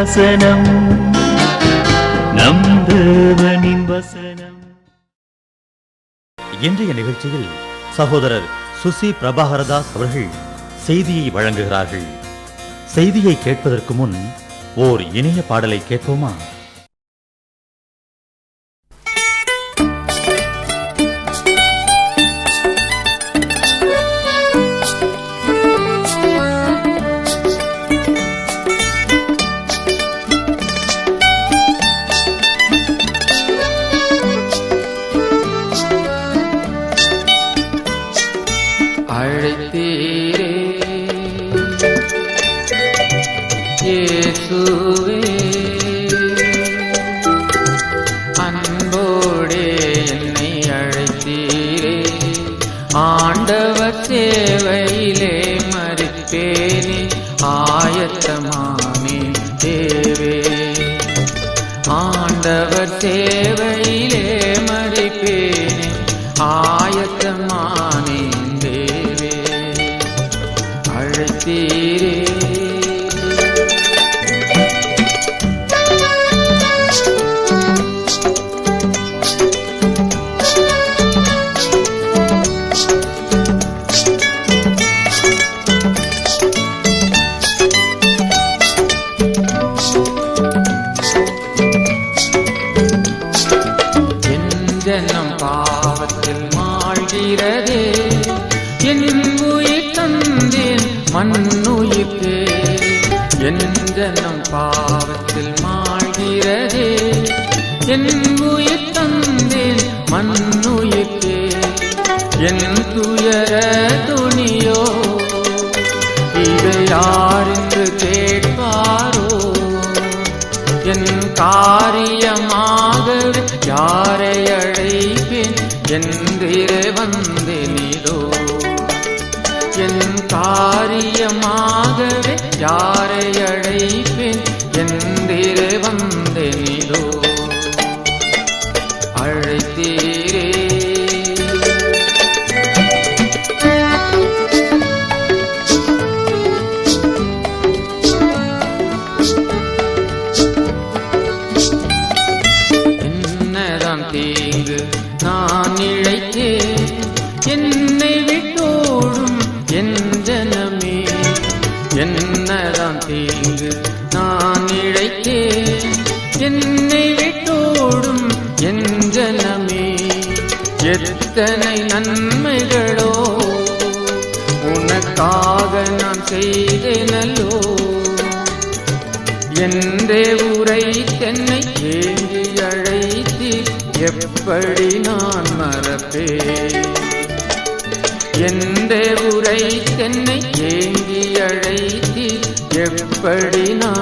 வசனம். நம் தேவனின் வசனம். இன்றைய நிகழ்ச்சியில் சகோதரர் சுசி பிரபாகரதாஸ் அவர்கள் செய்தியை வழங்குகிறார்கள். செய்தியை கேட்பதற்கு முன் ஓர் இணைய பாடலை கேட்போமா? ஆண்டவர் சேவையிலே மறிப்பேனே. ஆயத்தமானே என் பாவத்தில் மாழ்கிறதே. என் உயிர் தந்தேன் மண்ணுயிர்க்கே. என் துயர துணியோ இதை யாரென்று கேட்பாரோ? என் காரியமாகவே யாரை அழைப்பேன் என்றே வந்தேனிதோ என் காரியமாகவே யாரை என்றே என்றே உரை தென்னை ஏங்கி அழைத்தி எப்படி நான் மறப்பேன்? என்றே உரை தென்னை ஏங்கி அழைத்தி எப்படி நான்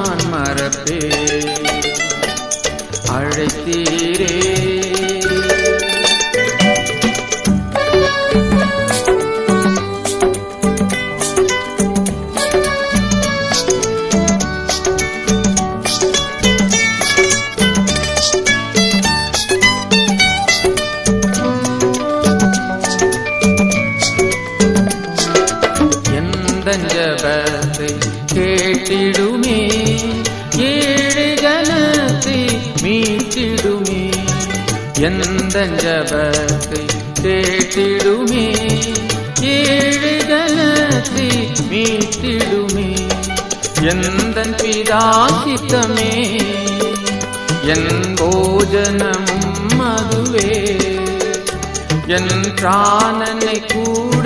பிராணனை கூட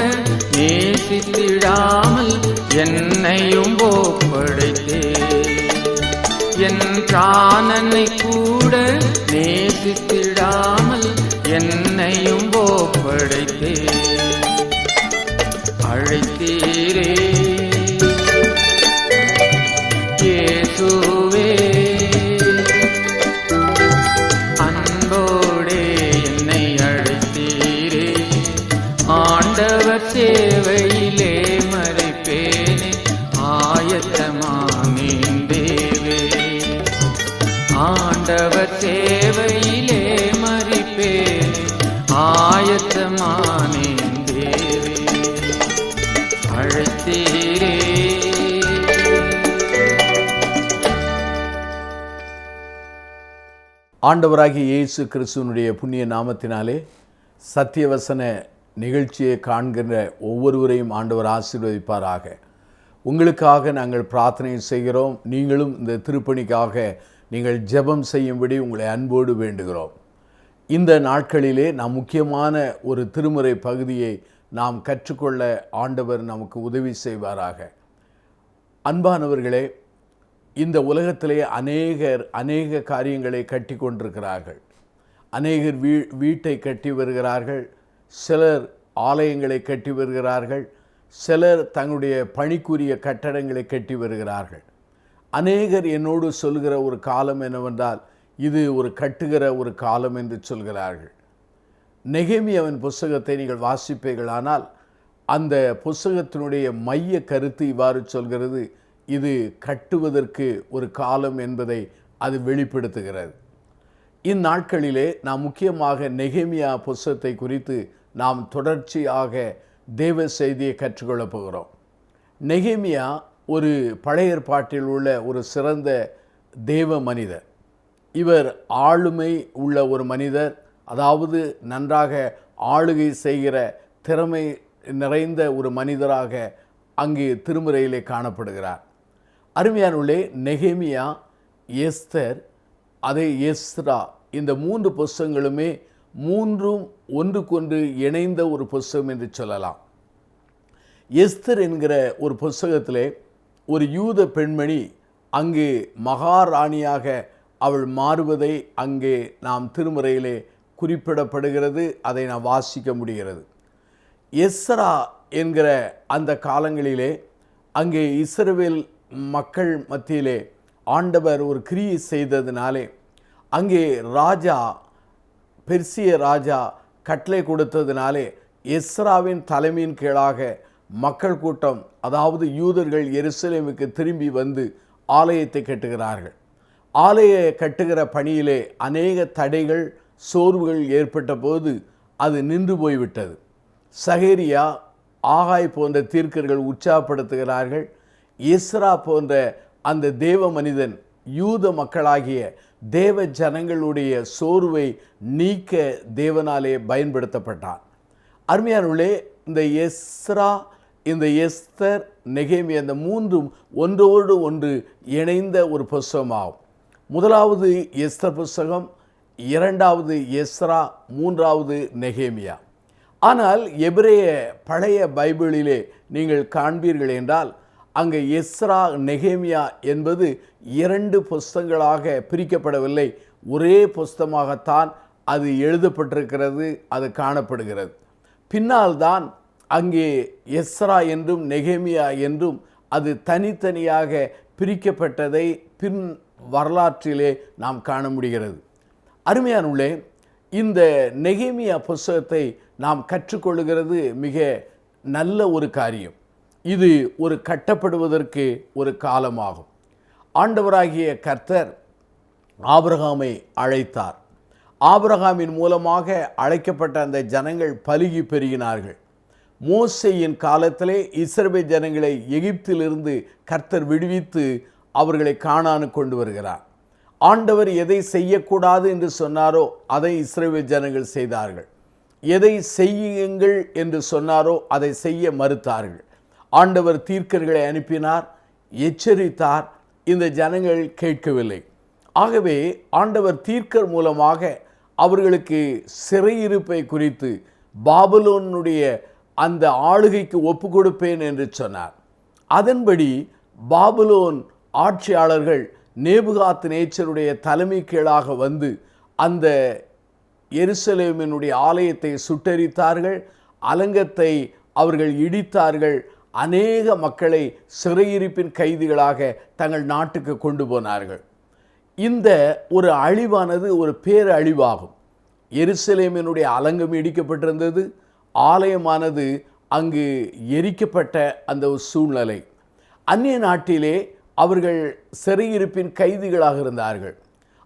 நேசித்திடாமல் என்னையும் ஒப்படைத்தே என் பிராணனை கூட ஆண்டவராகிய இயேசு கிறிஸ்துவனுடைய புண்ணிய நாமத்தினாலே சத்தியவசன நிகழ்ச்சியை காண்கின்ற ஒவ்வொருவரையும் ஆண்டவர் ஆசீர்வதிப்பாராக. உங்களுக்காக நாங்கள் பிரார்த்தனை செய்கிறோம். நீங்களும் இந்த திருப்பணிக்காக நீங்கள் ஜெபம் செய்யும்படி உங்களை அன்போடு வேண்டுகிறோம். இந்த நாட்களிலே நாம் முக்கியமான ஒரு திருமுறை பகுதியை நாம் கற்றுக்கொள்ள ஆண்டவர் நமக்கு உதவி செய்வாராக. அன்பானவர்களே இந்த உலகத்திலே அநேகர் அநேக காரியங்களை கட்டி கொண்டிருக்கிறார்கள் அநேகர் வீ வீட்டை கட்டி வருகிறார்கள். சிலர் ஆலயங்களை கட்டி வருகிறார்கள். சிலர் தங்களுடைய பணிக்குரிய கட்டடங்களை கட்டி வருகிறார்கள். அநேகர் என்னோடு சொல்கிற ஒரு காலம் என்னவென்றால் இது ஒரு கட்டுகிற ஒரு காலம் என்று சொல்கிறார்கள். நெகேமியாவின் புஸ்தகத்தை நீங்கள் வாசிப்பீர்களானால் அந்த புஸ்தகத்தினுடைய மைய கருத்து இவ்வாறு சொல்கிறது. இது கட்டுவதற்கு ஒரு காலம் என்பதை அது வெளிப்படுத்துகிறது. இந்நாட்களிலே நாம் முக்கியமாக நெகேமியா புஸ்தத்தை குறித்து நாம் தொடர்ச்சியாக தேவ செய்தியை கற்றுக்கொள்ளப் போகிறோம். நெகேமியா ஒரு பழைய ஏற்பாட்டில் உள்ள ஒரு சிறந்த தேவ மனிதர். இவர் ஆளுமை உள்ள ஒரு மனிதர். அதாவது நன்றாக ஆளுகை செய்கிற திறமை நிறைந்த ஒரு மனிதராக அங்கு திருமுறையிலே காணப்படுகிறார். அருமையானுள்ளே நெகேமியா எஸ்தர் அதே எஸ்ரா. இந்த மூன்று புஸ்தகங்களுமே மூன்றும் ஒன்றுக்கொன்று இணைந்த ஒரு புஸ்தகம் என்று சொல்லலாம். எஸ்தர் என்கிற ஒரு புஸ்தகத்திலே ஒரு யூத பெண்மணி அங்கு மகாராணியாக அவள் மாறுவதை அங்கே நாம் திருமுறையிலே குறிப்பிடப்படுகிறது அதை நாம் வாசிக்க முடிகிறது. எஸ்ரா என்கிற அந்த காலங்களிலே அங்கே இஸ்ரவேல் மக்கள் மத்தியிலே ஆண்டவர் ஒரு கிரியை செய்ததினாலே அங்கே ராஜா பெர்சிய ராஜா கட்டளை கொடுத்ததினாலே எஸ்ராவின் தலைமையின் கீழாக மக்கள் கூட்டம் அதாவது யூதர்கள் எருசலேமுக்கு திரும்பி வந்து ஆலயத்தை கட்டுகிறார்கள். ஆலய கட்டுகிற பணியிலே அநேக தடைகள் சோர்வுகள் ஏற்பட்ட போது அது நின்று போய்விட்டது. சகேரியா ஆகாய் போன்ற தீர்க்கர்கள் உற்சாகப்படுத்துகிறார்கள். இஸ்ரா போன்ற அந்த தேவ மனிதன் யூத மக்களாகிய தேவ ஜனங்களுடைய சோர்வை நீக்க தேவனாலே பயன்படுத்தப்பட்டான். அருமையானுள்ளே இந்த எஸ்ரா இந்த எஸ்தர் நெகேமி அந்த மூன்றும் ஒன்றோடு ஒன்று இணைந்த ஒரு புஸ்தகமாகும். முதலாவது எஸ்தர் புஸ்தகம் இரண்டாவது எஸ்ரா மூன்றாவது நெகேமியா. ஆனால் எபிரேய பழைய பைபிளிலே நீங்கள் காண்பீர்கள் என்றால் அங்கே எஸ்ரா நெகேமியா என்பது இரண்டு புஸ்தகங்களாக பிரிக்கப்படவில்லை. ஒரே புஸ்தமாகத்தான் அது எழுதப்பட்டிருக்கிறது அது காணப்படுகிறது. பின்னால் தான் அங்கே எஸ்ரா என்றும் நெகேமியா என்றும் அது தனித்தனியாக பிரிக்கப்பட்டதை பின் வரலாற்றிலே நாம் காண முடிகிறது. அருமையானுள்ளே இந்த நெகேமியா புஸ்தகத்தை நாம் கற்றுக்கொள்கிறது மிக நல்ல ஒரு காரியம். இது ஒரு கட்டப்படுவதற்கு ஒரு காலமாகும். ஆண்டவராகிய கர்த்தர் ஆபிரகாமை அழைத்தார். ஆபிரகாமின் மூலமாக அழைக்கப்பட்ட அந்த ஜனங்கள் பலுகி பெருகினார்கள். மோசையின் காலத்திலே இஸ்ரவேல் ஜனங்களை எகிப்திலிருந்து கர்த்தர் விடுவித்து அவர்களை காணானு கொண்டு வருகிறார். ஆண்டவர் எதை செய்யக்கூடாது என்று சொன்னாரோ அதை இஸ்ரேல் ஜனங்கள் செய்தார்கள். எதை செய்யுங்கள் என்று சொன்னாரோ அதை செய்ய மறுத்தார்கள். ஆண்டவர் தீர்க்கர்களை அனுப்பினார் எச்சரித்தார் இந்த ஜனங்கள் கேட்கவில்லை. ஆகவே ஆண்டவர் தீர்க்கர் மூலமாக அவர்களுக்கு சிறையிருப்பை குறித்து பாபுலோனுடைய அந்த ஆளுகைக்கு ஒப்பு கொடுப்பேன் என்று சொன்னார். அதன்படி பாபுலோன் ஆட்சியாளர்கள் நேபுகாத் நேச்சருடைய தலைமை கீழாக வந்து அந்த எருசலேமினுடைய ஆலயத்தை சுட்டரித்தார்கள் அலங்கத்தை அவர்கள் இடித்தார்கள் அநேக மக்களை சிறையிருப்பின் கைதிகளாக தங்கள் நாட்டுக்கு கொண்டு போனார்கள். இந்த ஒரு அழிவானது ஒரு பேரழிவாகும். எருசலேமினுடைய அலங்கம் இடிக்கப்பட்டிருந்தது. ஆலயமானது அங்கு எரிக்கப்பட்ட அந்த ஒரு சூழ்நிலை. அந்நிய நாட்டிலே அவர்கள் சிறையிருப்பின் கைதிகளாக இருந்தார்கள்.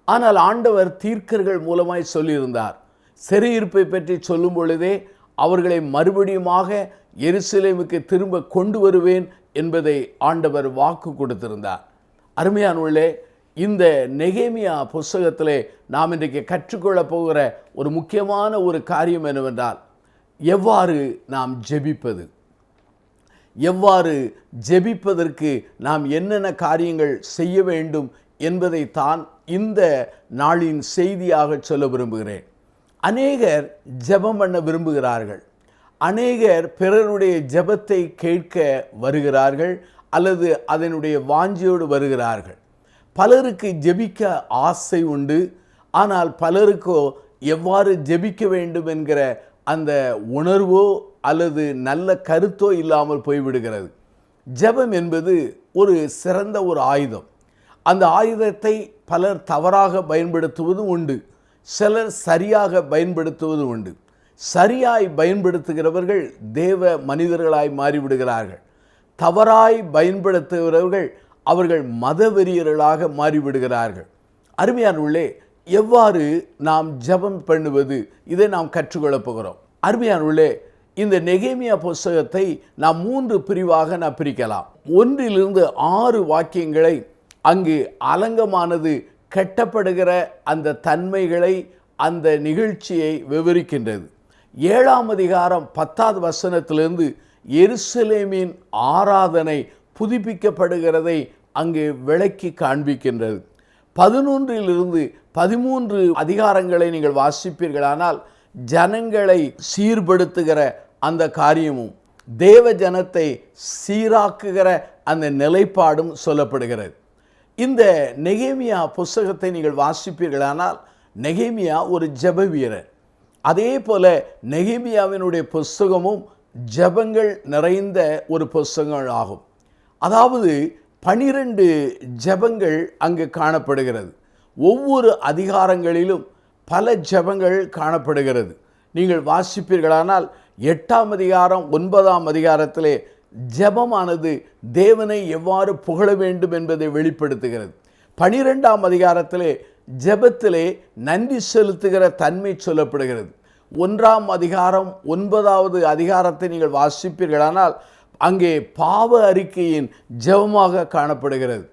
ஆனால் ஆண்டவர் தீர்க்கர்கள் மூலமாய் சொல்லியிருந்தார். சிறையிருப்பை பற்றி சொல்லும் பொழுதே அவர்களை மறுபடியுமாக எருசலேமுக்கு திரும்ப கொண்டு வருவேன் என்பதை ஆண்டவர் வாக்கு கொடுத்திருந்தார். அருமையானவர்களே இந்த நெகேமியா புஸ்தகத்திலே நாம் இன்றைக்கு கற்றுக்கொள்ளப் போகிற ஒரு முக்கியமான ஒரு காரியம் என்னவென்றால் எவ்வாறு நாம் ஜெபிப்பது? எவ்வாறு ஜெபிப்பதற்கு நாம் என்னென்ன காரியங்கள் செய்ய வேண்டும் என்பதைத்தான் இந்த நாளின் செய்தியாக சொல்ல விரும்புகிறேன். அநேகர் ஜெபம் பண்ண விரும்புகிறார்கள். அநேகர் பிறருடைய ஜெபத்தை கேட்க வருகிறார்கள் அல்லது அதனுடைய வாஞ்சியோடு வருகிறார்கள். பலருக்கு ஜெபிக்க ஆசை உண்டு. ஆனால் பலருக்கோ எவ்வாறு ஜெபிக்க வேண்டும் என்கிற அந்த உணர்வோ அல்லது நல்ல கருத்தோ இல்லாமல் போய்விடுகிறது. ஜெபம் என்பது ஒரு சிறந்த ஒரு ஆயுதம். அந்த ஆயுதத்தை பலர் தவறாக பயன்படுத்துவதும் உண்டு. சிலர் சரியாக பயன்படுத்துவதும் உண்டு. சரியாய் பயன்படுத்துகிறவர்கள் தேவ மனிதர்களாய் மாறிவிடுகிறார்கள். தவறாய் பயன்படுத்துகிறவர்கள் அவர்கள் மதவெறியர்களாக மாறிவிடுகிறார்கள். அருமையானுள்ளே எவ்வாறு நாம் ஜெபம் பண்ணுவது? இதை நாம் கற்றுக்கொள்ளப் போகிறோம். அருமையானுள்ளே இந்த நெகேமியா புஸ்தகத்தை நாம் மூன்று பிரிவாக நாம் பிரிக்கலாம். ஒன்றிலிருந்து ஆறு வாக்கியங்களை அங்கு அலங்கமானது கட்டப்படுகிற அந்த தன்மைகளை அந்த நிகழ்ச்சியை விவரிக்கின்றது. ஏழாம் அதிகாரம் பத்தாவது வசனத்திலிருந்து எருசலேமின் ஆராதனை புதுப்பிக்கப்படுகிறதை அங்கு விளக்கி காண்பிக்கின்றது. பதினொன்றிலிருந்து பதிமூன்று அதிகாரங்களை நீங்கள் வாசிப்பீர்களானால் ஜனங்களை சீர்படுத்துகிற அந்த காரியமும் தேவ ஜனத்தை சீராக்குகிற அந்த நிலைப்பாடும் சொல்லப்படுகிறது. இந்த நெகேமியா புஸ்தகத்தை நீங்கள் வாசிப்பீர்களானால் நெகேமியா ஒரு ஜப வீரர். அதே போல நெகிமியாவினுடைய புஸ்தகமும் ஜெபங்கள் நிறைந்த ஒரு புஸ்தகங்கள் ஆகும். அதாவது பனிரெண்டு ஜெபங்கள் அங்கு காணப்படுகிறது. ஒவ்வொரு அதிகாரங்களிலும் பல ஜெபங்கள் காணப்படுகிறது. நீங்கள் வாசிப்பீர்களானால் எட்டாம் அதிகாரம் ஒன்பதாம் அதிகாரத்திலே ஜெபமானது தேவனை எவ்வாறு புகழ வேண்டும் என்பதை வெளிப்படுத்துகிறது. பனிரெண்டாம் அதிகாரத்திலே ஜெபத்திலே நன்றி செலுத்துகிற தன்மை சொல்லப்படுகிறது. ஒன்றாம் அதிகாரம் ஒன்பதாவது அதிகாரத்தை நீங்கள் வாசிப்பீர்களானால் அங்கே பாவ அறிக்கையின் ஜெபமாக காணப்படுகிறது.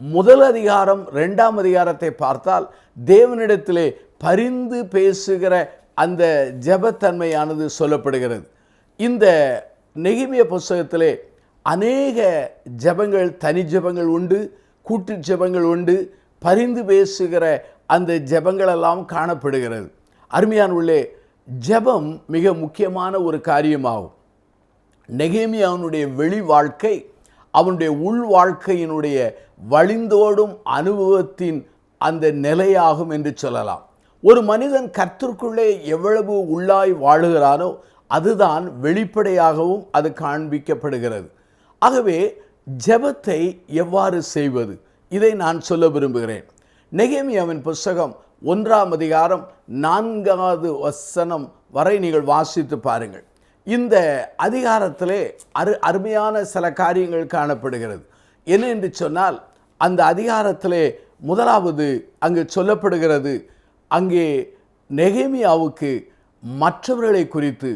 முதல் அதிகாரம் ரெண்டாம் அதிகாரத்தை பார்த்தால் தேவனிடத்திலே பரிந்து பேசுகிற அந்த ஜெபத்தன்மையானது சொல்லப்படுகிறது. இந்த நெகிமிய புஸ்தகத்திலே அநேக ஜெபங்கள் தனி ஜெபங்கள் உண்டு கூட்டு ஜெபங்கள் உண்டு பரிந்து பேசுகிற அந்த ஜெபங்களெல்லாம் காணப்படுகிறது. அருமையான உள்ளே ஜெபம் மிக முக்கியமான ஒரு காரியமாகும். நெகேமி அவனுடைய வெளி வாழ்க்கை அவனுடைய உள் வாழ்க்கையினுடைய வழிந்தோடும் அனுபவத்தின் அந்த நிலையாகும் என்று சொல்லலாம். ஒரு மனிதன் கர்த்தருக்குள்ளே எவ்வளவு உள்ளாய் வாழுகிறானோ அதுதான் வெளிப்படையாகவும் அது காண்பிக்கப்படுகிறது. ஆகவே ஜெபத்தை எவ்வாறு செய்வது? இதை நான் சொல்ல விரும்புகிறேன். நெகேமியாவின் புஸ்தகம் ஒன்றாம் அதிகாரம் நான்காவது வசனம் வரை நீங்கள் வாசித்து பாருங்கள். இந்த அதிகாரத்திலே அரு அருமையான சில காரியங்கள் காணப்படுகிறது. என்ன என்று சொன்னால் அந்த அதிகாரத்திலே முதலாவது அங்கு சொல்லப்படுகிறது அங்கே நெகேமியாவுக்கு மற்றவர்களை குறித்து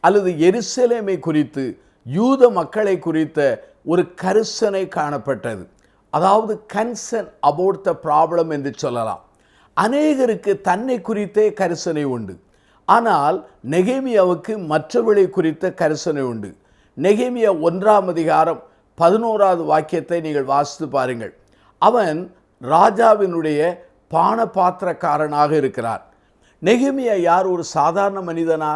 அல்லது எருசலேமை குறித்து யூத மக்களை குறித்த ஒரு கரிசனை காணப்பட்டது. அதாவது கன்சர்ன் அபவுட் த ப்ராப்ளம் என்று சொல்லலாம். அநேகருக்கு தன்னை குறித்தே கரிசனை உண்டு. ஆனால் நெகேமியாவுக்கு மற்றவர்களை குறித்த கரிசனை உண்டு. நெகேமியா ஒன்றாம் அதிகாரம் பதினோராவது வாக்கியத்தை நீங்கள் வாசித்து பாருங்கள். அவன் ராஜாவினுடைய பான பாத்திரக்காரனாக இருக்கிறார் நெகிமியா யார்? ஒரு சாதாரண மனிதனா?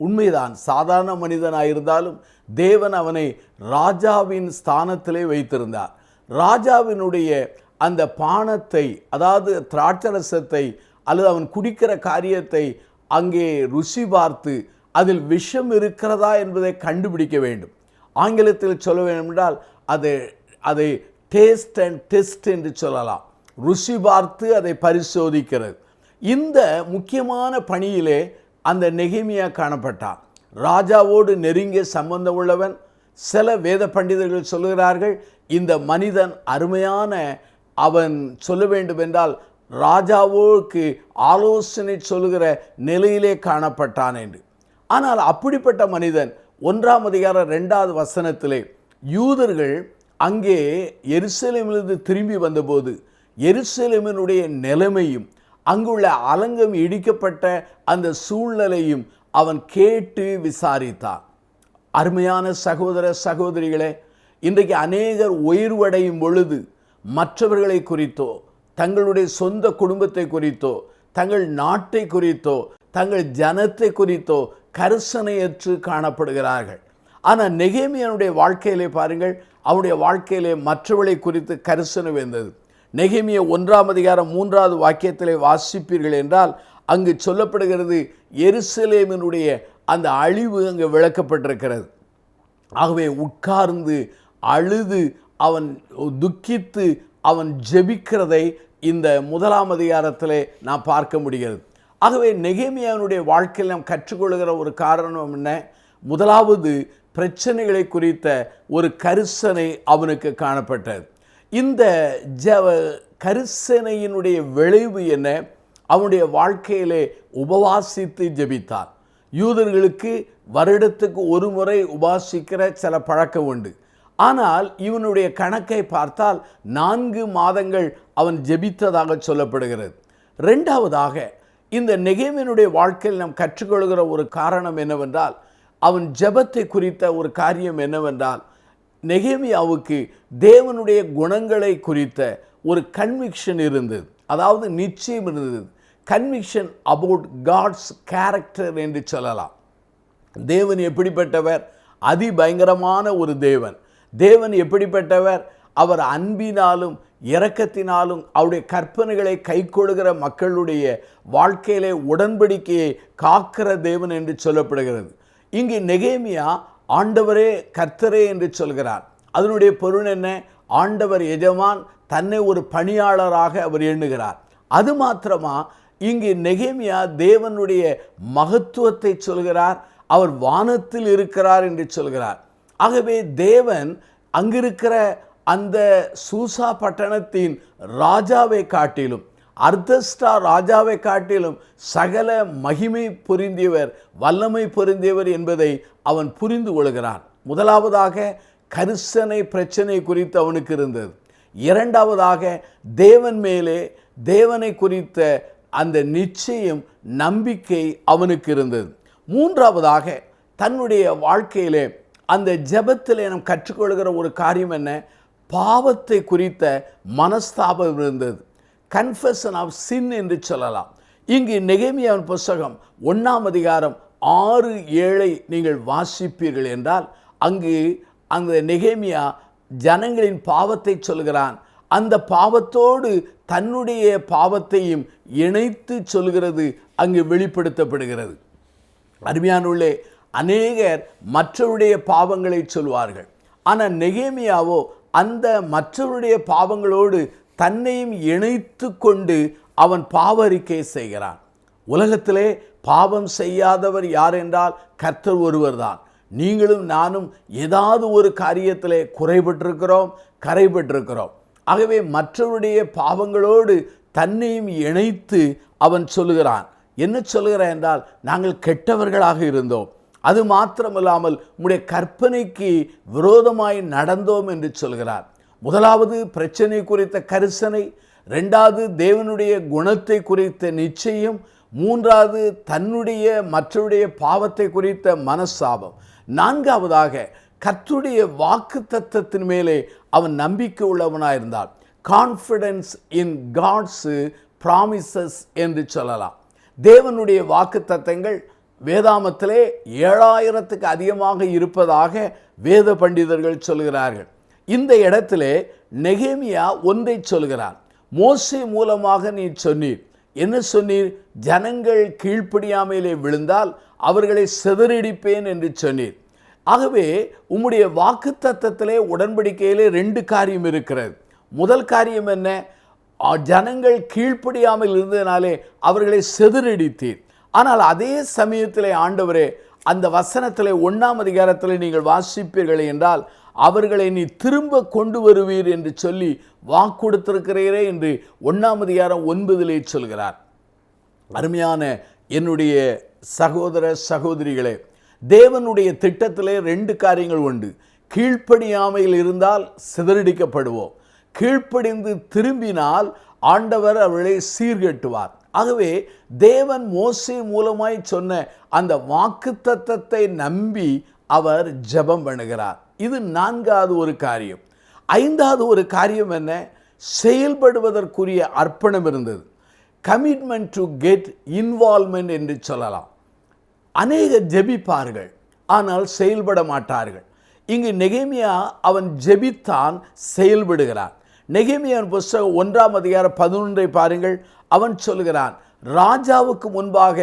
உண்மைதான். சாதாரண மனிதனாக இருந்தாலும் தேவன் அவனை ராஜாவின் ஸ்தானத்திலே வைத்திருந்தார். ராஜாவினுடைய அந்த பானத்தை அதாவது திராட்சரசத்தை அல்லது அவன் குடிக்கிற காரியத்தை அங்கே ருசி பார்த்து அதில் விஷம் இருக்கிறதா என்பதை கண்டுபிடிக்க வேண்டும். ஆங்கிலத்தில் சொல்ல வேண்டுமென்றால் அது அதை அதை டேஸ்ட் அண்ட் டெஸ்ட் என்று சொல்லலாம். ருசி பார்த்து அதை பரிசோதிக்கிறது. இந்த முக்கியமான பணியிலே அந்த நெகிமியா காணப்பட்டான். ராஜாவோடு நெருங்கிய சம்பந்தம் உள்ளவன் சில வேத பண்டிதர்கள் சொல்லுகிறார்கள் இந்த மனிதன் அருமையான அவன் சொல்ல வேண்டுமென்றால் ராஜாவோக்கு ஆலோசனை சொல்லுகிற நிலையிலே காணப்பட்டான் என்று. ஆனால் அப்படிப்பட்ட மனிதன் ஒன்றாம் அதிகாரம் ரெண்டாவது வசனத்திலே யூதர்கள் அங்கே எருசலேமிலிருந்து திரும்பி வந்தபோது எருசலேமினுடைய நிலைமையும் அங்குள்ள அலங்கம் இடிக்கப்பட்ட அந்த சூழ்நிலையும் அவன் கேட்டு விசாரித்தான். அருமையான சகோதர சகோதரிகளே இன்றைக்கு அநேகர் உயர்வடையும் பொழுது மற்றவர்களை குறித்தோ தங்களுடைய சொந்த குடும்பத்தை குறித்தோ தங்கள் நாட்டை குறித்தோ தங்கள் ஜனத்தை குறித்தோ கரிசனையற்று காணப்படுகிறார்கள். ஆனால் நெகேமியனுடைய வாழ்க்கையிலே பாருங்கள் அவனுடைய வாழ்க்கையிலே மற்றவர்களை குறித்து கரிசனை வந்தது. நெகிமிய ஒன்றாம் அதிகாரம் மூன்றாவது வாக்கியத்திலே வாசிப்பீர்கள் என்றால் அங்கு சொல்லப்படுகிறது எருசலேமினுடைய அந்த அழிவு அங்கு விளக்கப்பட்டிருக்கிறது. ஆகவே உட்கார்ந்து அழுது அவன் துக்கித்து அவன் ஜெபிக்கிறதை இந்த முதலாம் அதிகாரத்திலே நான் பார்க்க முடிகிறது. ஆகவே நெகேமியானுடைய வாழ்க்கையில் நாம் கற்றுக்கொள்கிற ஒரு காரணம் என்ன? முதலாவது பிரச்சனைகளை குறித்த ஒரு கரிசனை அவனுக்கு காணப்பட்டது. இந்த ஜ கரிசனையினுடைய விளைவு என்ன? அவனுடைய வாழ்க்கையிலே உபவாசித்து ஜெபித்தான் யூதர்களுக்கு வருடத்துக்கு ஒரு முறை உபாசிக்கிற சில பழக்கம் உண்டு. ஆனால் இவனுடைய கணக்கை பார்த்தால் நான்கு மாதங்கள் அவன் ஜெபித்ததாக சொல்லப்படுகிறது. ரெண்டாவதாக இந்த நெகேமியனுடைய வாழ்க்கையில் நாம் கற்றுக்கொள்கிற ஒரு காரணம் என்னவென்றால் அவன் ஜெபத்தை குறித்த ஒரு காரியம் என்னவென்றால் நெகேமியாவுக்கு தேவனுடைய குணங்களை குறித்த ஒரு கன்விக்ஷன் இருந்தது. அதாவது நிச்சயம் இருந்தது. கன்விக்ஷன் அபவுட் காட்ஸ் கேரக்டர் என்று சொல்லலாம். தேவன் எப்படிப்பட்டவர்? அதிபயங்கரமான ஒரு தேவன். தேவன் எப்படிப்பட்டவர்? அவர் அன்பினாலும் இரக்கத்தினாலும் அவருடைய கற்பனைகளை கைக்கொள்கிற மக்களுடைய வாழ்க்கையிலே உடன்படிக்கையை காக்கிற தேவன் என்று சொல்லப்படுகிறது. இங்கு நெகேமியா ஆண்டவரே கர்த்தரே என்று சொல்கிறார். அதனுடைய பொருள் என்ன? ஆண்டவர் எஜமான் தன்னை ஒரு பணியாளராக அவர் எண்ணுகிறார். அது மாத்திரமா இங்கு நெகேமியா தேவனுடைய மகத்துவத்தை சொல்கிறார் அவர் வானத்தில் இருக்கிறார் என்று சொல்கிறார். ஆகவே தேவன் அங்கிருக்கிற அந்த சூசா பட்டணத்தின் ராஜாவை காட்டிலும் அர்த்தஸ்டா ராஜாவை காட்டிலும் சகல மகிமை பொருந்தியவர் வல்லமை பொருந்தியவர் என்பதை அவன் புரிந்து கொள்கிறான். முதலாவதாக கரிசனை பிரச்சனை குறித்து அவனுக்கு இருந்தது. இரண்டாவதாக தேவன் மேலே தேவனை குறித்த அந்த நிச்சயம் நம்பிக்கை அவனுக்கு இருந்தது. மூன்றாவதாக தன்னுடைய வாழ்க்கையிலே அந்த ஜபத்தில் நாம் கற்றுக்கொள்கிற ஒரு காரியம் என்ன? பாவத்தை குறித்த மனஸ்தாபம் இருந்தது. கன்ஃபெஷன் ஆஃப் சின் என்று சொல்லலாம். இங்கு நெகேமியாவின் புஸ்தகம் ஒன்றாம் அதிகாரம் ஆறு ஏழை நீங்கள் வாசிப்பீர்கள் என்றால் அங்கு அந்த நெகேமியா ஜனங்களின் பாவத்தை சொல்கிறான். அந்த பாவத்தோடு தன்னுடைய பாவத்தையும் இணைத்து சொல்கிறது அங்கு வெளிப்படுத்தப்படுகிறது. அருமையானுள்ளே அநேகர் மற்றவருடைய பாவங்களை சொல்வார்கள். ஆனால் நெகேமியாவோ அந்த மற்றவருடைய பாவங்களோடு தன்னையும் இணைத்து கொண்டு அவன் பாவரிக்கை செய்கிறான். உலகத்திலே பாவம் செய்யாதவர் யார் என்றால் கர்த்தர் ஒருவர்தான். நீங்களும் நானும் ஏதாவது ஒரு காரியத்திலே குறைபட்டிருக்கிறோம் கரைபட்டிருக்கிறோம். ஆகவே மற்றவருடைய பாவங்களோடு தன்னையும் இணைத்து அவன் சொல்லுகிறான். என்ன சொல்கிறான் என்றால் நாங்கள் கெட்டவர்களாக இருந்தோம். அது மாத்திரமல்லாமல் உம்முடைய கற்பனைக்கு விரோதமாய் நடந்தோம் என்று சொல்கிறார். முதலாவது பிரச்சனை குறித்த கரிசனை ரெண்டாவது தேவனுடைய குணத்தை குறித்த நிச்சயம் மூன்றாவது தன்னுடைய மற்றவருடைய பாவத்தை குறித்த மனசாபம் நான்காவதாக கத்துடைய வாக்கு தத்தத்தின் மேலே அவன் நம்பிக்கை உள்ளவனாயிருந்தான் கான்ஃபிடன்ஸ் இன் காட்ஸு ப்ராமிசஸ் என்று சொல்லலாம். தேவனுடைய வாக்கு தத்தங்கள் வேதாமத்திலே ஏழாயிரத்துக்கு அதிகமாக இருப்பதாக வேத பண்டிதர்கள் சொல்கிறார்கள். இந்த இடத்திலே நெகேமியா ஒன்றை சொல்கிறார் மோசை மூலமாக நீ சொன்னீர். என்ன சொன்னீர்? ஜனங்கள் கீழ்ப்படியாமையிலே விழுந்தால் அவர்களை சிதறடிப்பேன் என்று சொன்னீர். ஆகவே உம்முடைய வாக்கு தத்தத்திலே உடன்படிக்கையிலே ரெண்டு காரியம் இருக்கிறது. முதல் காரியம் என்ன? ஜனங்கள் கீழ்ப்படியாமல் இருந்ததினாலே அவர்களை செதறடித்தீர். ஆனால் அதே சமயத்திலே ஆண்டவரே அந்த வசனத்திலே ஒன்றாம் அதிகாரத்தில் நீங்கள் வாசிப்பீர்கள் என்றால் அவர்களை நீ திரும்ப கொண்டு வருவீர் என்று சொல்லி வாக்குடுத்திருக்கிறீரே என்று ஒன்றாம் அதிகாரம் ஒன்பதிலே சொல்கிறார். அருமையான என்னுடைய சகோதர சகோதரிகளே தேவனுடைய திட்டத்திலே ரெண்டு காரியங்கள் உண்டு. கீழ்ப்படியாமையில் இருந்தால் சிதறடிக்கப்படுவோம். கீழ்ப்படிந்து திரும்பினால் ஆண்டவர் அவளை சீர்கட்டுவார். ஆகவே தேவன் மோசை மூலமாய் சொன்ன அந்த வாக்குத்தத்தத்தை நம்பி அவர் ஜெபம் பண்ணுகிறார். இது நான்காவது ஒரு காரியம். ஐந்தாவது ஒரு காரியம் என்ன? செயல்படுவதற்குரிய அர்ப்பணம் இருந்தது. கமிட்மெண்ட் டு கெட் இன்வால்மெண்ட் என்று சொல்லலாம். அநேக ஜெபிப்பார்கள் ஆனால் செயல்பட மாட்டார்கள். இங்கு நெகேமியா அவன் ஜெபித்தான் செயல்படுகிறான். நெகேமியான் புஸ்தகம் ஒன்றாம் அதிகாரம் பதினொன்றை பாருங்கள். அவன் சொல்கிறான் ராஜாவுக்கு முன்பாக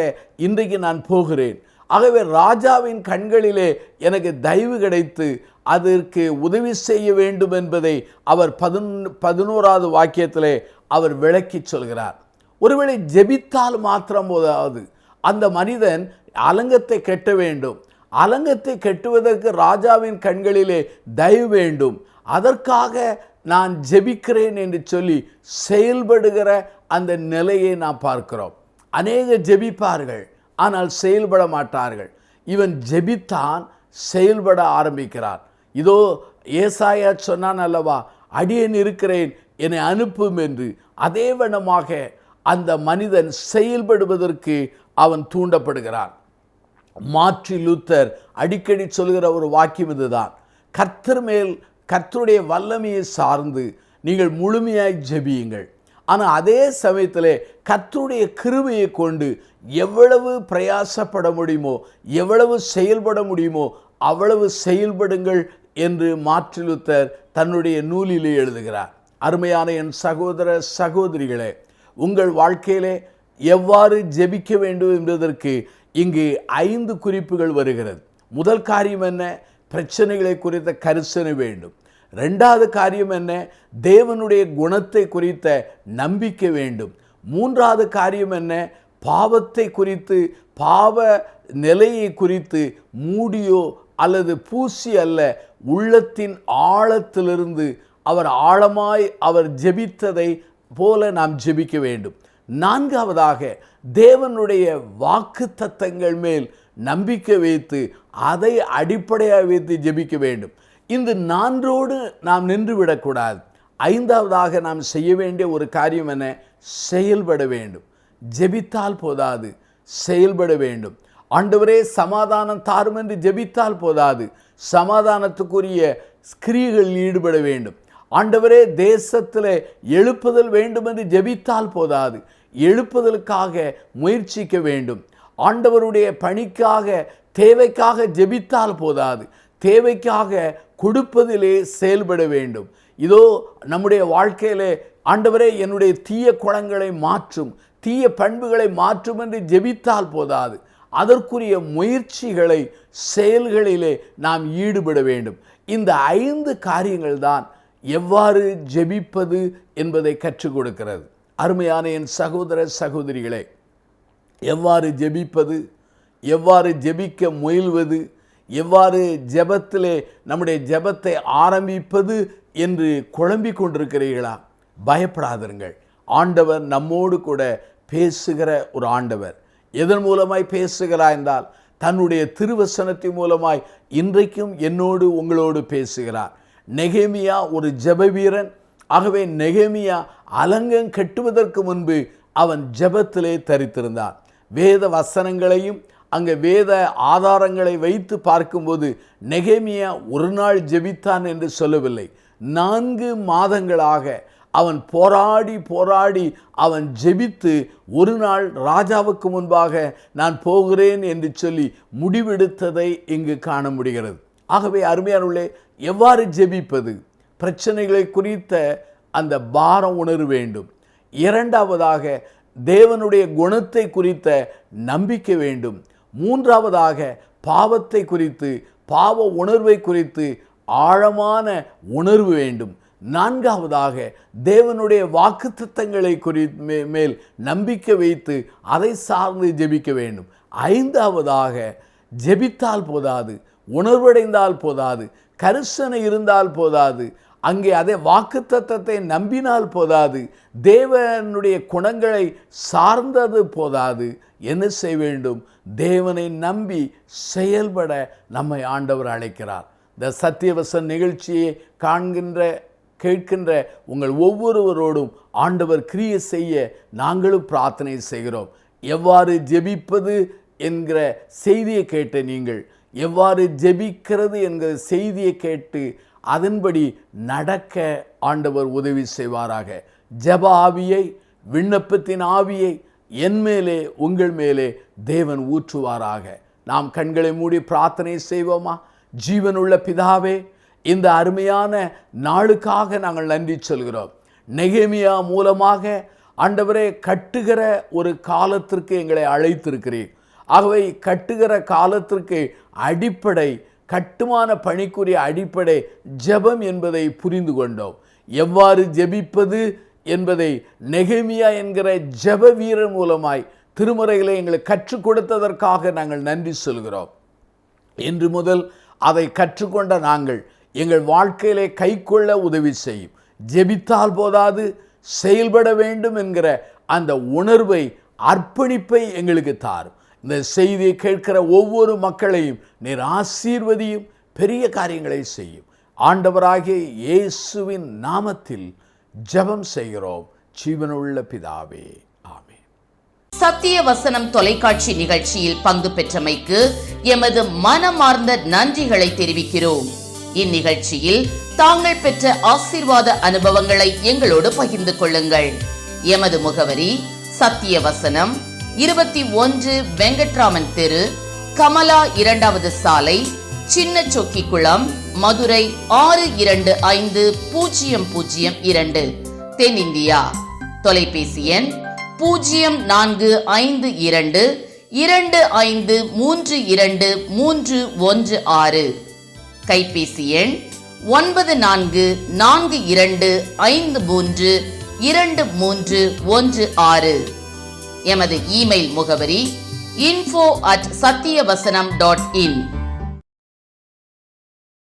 இன்றைக்கு நான் போகிறேன். ஆகவே ராஜாவின் கண்களிலே எனக்கு தயவு கிடைத்து அதற்கு உதவி செய்ய வேண்டும் என்பதை அவர் பதின் பதினோராவது வாக்கியத்திலே அவர் விளக்கி சொல்கிறார். ஒருவேளை ஜெபித்தால் மாத்திரம் போதாவது அந்த மனிதன் அலங்கத்தை கெட்ட வேண்டும். அலங்கத்தை கெட்டுவதற்கு ராஜாவின் கண்களிலே தயவு வேண்டும். அதற்காக நான் ஜெபிக்கிறேன் என்று சொல்லி செயல்படுகிற அந்த நிலையை நாம் பார்க்கிறோம். அநேக ஜெபிப்பார்கள் ஆனால் செயல்பட மாட்டார்கள். இவன் ஜெபித்தான் செயல்பட ஆரம்பிக்கிறான். இதோ ஏசாயா சொன்னான் அல்லவா அடியேன் இருக்கிறேன் என்னை அனுப்பும் என்று. அதே வண்ணமாக அந்த மனிதன் செயல்படுவதற்கு அவன் தூண்டப்படுகிறான். மாற்றி லூத்தர் அடிக்கடி சொல்கிற ஒரு வாக்கியம் இதுதான். கர்த்தர் மேல் கர்த்தருடைய வல்லமையை சார்ந்து நீங்கள் முழுமையாய் ஜெபியுங்கள். ஆனால் அதே சமயத்தில் கத்தருடைய கிருமையை கொண்டு எவ்வளவு பிரயாசப்பட முடியுமோ எவ்வளவு செயல்பட முடியுமோ அவ்வளவு செயல்படுங்கள் என்று மாற்றிலுத்தர் தன்னுடைய நூலிலே எழுதுகிறார். அருமையான என் சகோதர சகோதரிகளே உங்கள் வாழ்க்கையிலே எவ்வாறு ஜெபிக்க வேண்டும் என்பதற்கு இங்கு ஐந்து குறிப்புகள் வருகிறது. முதல் காரியம் என்ன? பிரச்சனைகளை குறித்த கரிசனை வேண்டும். ரெண்டாவது காரியம் என்ன? தேவனுடைய குணத்தை குறித்த நம்பிக்கை வேண்டும். மூன்றாவது காரியம் என்ன? பாவத்தை குறித்து பாவ நிலையை குறித்து மூடியோ அல்லது பூசி அல்ல உள்ளத்தின் ஆழத்திலிருந்து அவர் ஆழமாய் அவர் ஜெபித்ததை போல நாம் ஜெபிக்க வேண்டும். நான்காவதாக தேவனுடைய வாக்கு தத்தங்கள் மேல் நம்பிக்கை வைத்து அதை அடிப்படையாக வைத்து ஜெபிக்க வேண்டும். இந்த நான்றோடு நாம் நின்று விடக்கூடாது. ஐந்தாவதாக நாம் செய்ய வேண்டிய ஒரு காரியம் என செயல்பட வேண்டும். ஜெபித்தால் போதாது. செயல்பட வேண்டும். ஆண்டவரே சமாதானம் தாரும் என்று ஜெபித்தால் போதாது. சமாதானத்துக்குரிய கிரியைகளில் ஈடுபட வேண்டும். ஆண்டவரே தேசத்தில் எழுப்புதல் வேண்டும் என்று ஜெபித்தால் போதாது. எழுப்புதலுக்காக முயற்சிக்க வேண்டும். ஆண்டவருடைய பணிக்காக தேவைக்காக ஜெபித்தால் போதாது. தேவைக்காக கொடுப்பதிலே செயல்பட வேண்டும். இதோ நம்முடைய வாழ்க்கையிலே ஆண்டவரே என்னுடைய தீய குணங்களை மாற்றும் தீய பண்புகளை மாற்றும் என்று ஜெபித்தால் போதாது. அதற்குரிய முயற்சிகளை செயல்களிலே நாம் ஈடுபட வேண்டும். இந்த ஐந்து காரியங்கள் தான் எவ்வாறு ஜெபிப்பது என்பதை கற்றுக் கொடுக்கிறது. அருமையான என் சகோதர சகோதரிகளே எவ்வாறு ஜெபிப்பது? எவ்வாறு ஜெபிக்க முயல்வது? எவ்வாறு ஜெபத்திலே நம்முடைய ஜெபத்தை ஆரம்பிப்பது என்று குழம்பிக் கொண்டிருக்கிறீர்களா? பயப்படாதிருங்கள். ஆண்டவர் நம்மோடு கூட பேசுகிற ஒரு ஆண்டவர். எதன் மூலமாய் பேசுகிறார் என்றால் தன்னுடைய திருவசனத்தின் மூலமாய் இன்றைக்கும் என்னோடு உங்களோடு பேசுகிறார். நெகேமியா ஒரு ஜெப வீரன் ஆகவே நெகேமியா அலங்கம் கட்டுவதற்கு முன்பு அவன் ஜெபத்திலே தரித்திருந்தான். வேத வசனங்களையும் அங்கே வேத ஆதாரங்களை வைத்து பார்க்கும்போது நெகேமியா ஒரு நாள் ஜெபித்தான் என்று சொல்லவில்லை. நான்கு மாதங்களாக அவன் போராடி போராடி அவன் ஜெபித்து ஒரு நாள் ராஜாவுக்கு முன்பாக நான் போகிறேன் என்று சொல்லி முடிவெடுத்ததை இங்கு காண முடிகிறது. ஆகவே அருமையானுள்ளே எவ்வாறு ஜெபிப்பது? பிரச்சனைகளை குறித்த அந்த பாரம் உணர வேண்டும். இரண்டாவதாக தேவனுடைய குணத்தை குறித்த நம்பிக்கை வேண்டும். மூன்றாவதாக பாவத்தை குறித்து பாவ உணர்வை குறித்து ஆழமான உணர்வு வேண்டும். நான்காவதாக தேவனுடைய வாக்குத்தத்தங்களை குறி மே- மேல் நம்பிக்கை வைத்து அதை சார்ந்து ஜெபிக்க வேண்டும். ஐந்தாவதாக ஜெபித்தால் போதாது உணர்வடைந்தால் போதாது கரிசனை இருந்தால் போதாது அங்கே அதே வாக்குத்தத்தத்தை நம்பினால் போதாது. தேவனுடைய குணங்களை சார்ந்தது போதாது. என்ன செய்ய வேண்டும்? தேவனை நம்பி செயல்பட நம்மை ஆண்டவர் அழைக்கிறார். இந்த சத்தியவசன் நிகழ்ச்சியை காண்கின்ற கேட்கின்ற உங்கள் ஒவ்வொருவரோடும் ஆண்டவர் கிரியை செய்ய நாங்களும் பிரார்த்தனை செய்கிறோம். எவ்வாறு ஜெபிப்பது என்கிற செய்தியை கேட்ட நீங்கள் எவ்வாறு ஜெபிக்கிறது என்கிற செய்தியை கேட்டு அதன்படி நடக்க ஆண்டவர் உதவி செய்வாராக. ஜப ஆவியை விண்ணப்பத்தின் ஆவியை என் மேலே உங்கள் மேலே தேவன் ஊற்றுவாராக. நாம் கண்களை மூடி பிரார்த்தனை செய்வோமா? ஜீவனுள்ள பிதாவே இந்த அருமையான நாளுக்காக நாங்கள் நன்றி சொல்கிறோம். நெகேமியா மூலமாக ஆண்டவரே கட்டுகிற ஒரு காலத்திற்கு எங்களை அழைத்திருக்கிறீர். ஆகவே கட்டுகிற காலத்திற்கு அடிப்படை கட்டுமான பணிக்குரிய அடிப்படை ஜெபம் என்பதை புரிந்து கொண்டோம். எவ்வாறு ஜெபிப்பது என்பதை நெகமியா என்கிற ஜெப வீரன் மூலமாய் திருமுறைகளை எங்களுக்கு கற்றுக் கொடுத்ததற்காக நாங்கள் நன்றி சொல்கிறோம். இன்று முதல் அதை கற்றுக்கொண்ட நாங்கள் எங்கள் வாழ்க்கையிலே கைக்கொள்ள உதவி செய்யும். ஜெபித்தால் போதாது செயல்பட வேண்டும் என்கிற அந்த உணர்வை அர்ப்பணிப்பை எங்களுக்கு தாரும். இந்த செய்தியை கேட்கிற ஒவ்வொரு மக்களையும் நீர் ஆசீர்வதியும் பெரிய காரியங்களை செய்யும். ஆண்டவராகிய இயேசுவின் நாமத்தில் ஜபம் செய்கிறோம். ஜீவனுள்ள பிதாவே ஆமே சத்திய வசனம் தொலைக்காட்சி நிகழ்ச்சியில் பங்கு பெற்றமைக்கு எமது மனமார்ந்த நன்றிகளை தெரிவிக்கிறோம். இந்நிகழ்ச்சியில் தாங்கள் பெற்ற ஆசீர்வாத அனுபவங்களை எங்களோடு பகிர்ந்து கொள்ளுங்கள். எமது முகவரி சத்திய வசனம் இருபத்தி ஒன்று வெங்கட்ராமன் தெரு கமலா இரண்டாவது சாலை சின்ன சொக்கிக்குளம் மதுரை ஆறு இரண்டு ஐந்து பூஜ்ஜியம் பூஜ்ஜியம் இரண்டு தென்னிந்தியா. தொலைபேசி எண் பூஜ்ஜியம் நான்கு ஐந்து இரண்டு இரண்டு ஐந்து மூன்று இரண்டு மூன்று ஒன்று ஆறு. கைபேசி எண் ஒன்பது நான்கு நான்கு இரண்டு ஐந்து மூன்று இரண்டு மூன்று ஒன்று ஆறு. எமது இமெயில் முகவரி info at Sathyavasanam dot in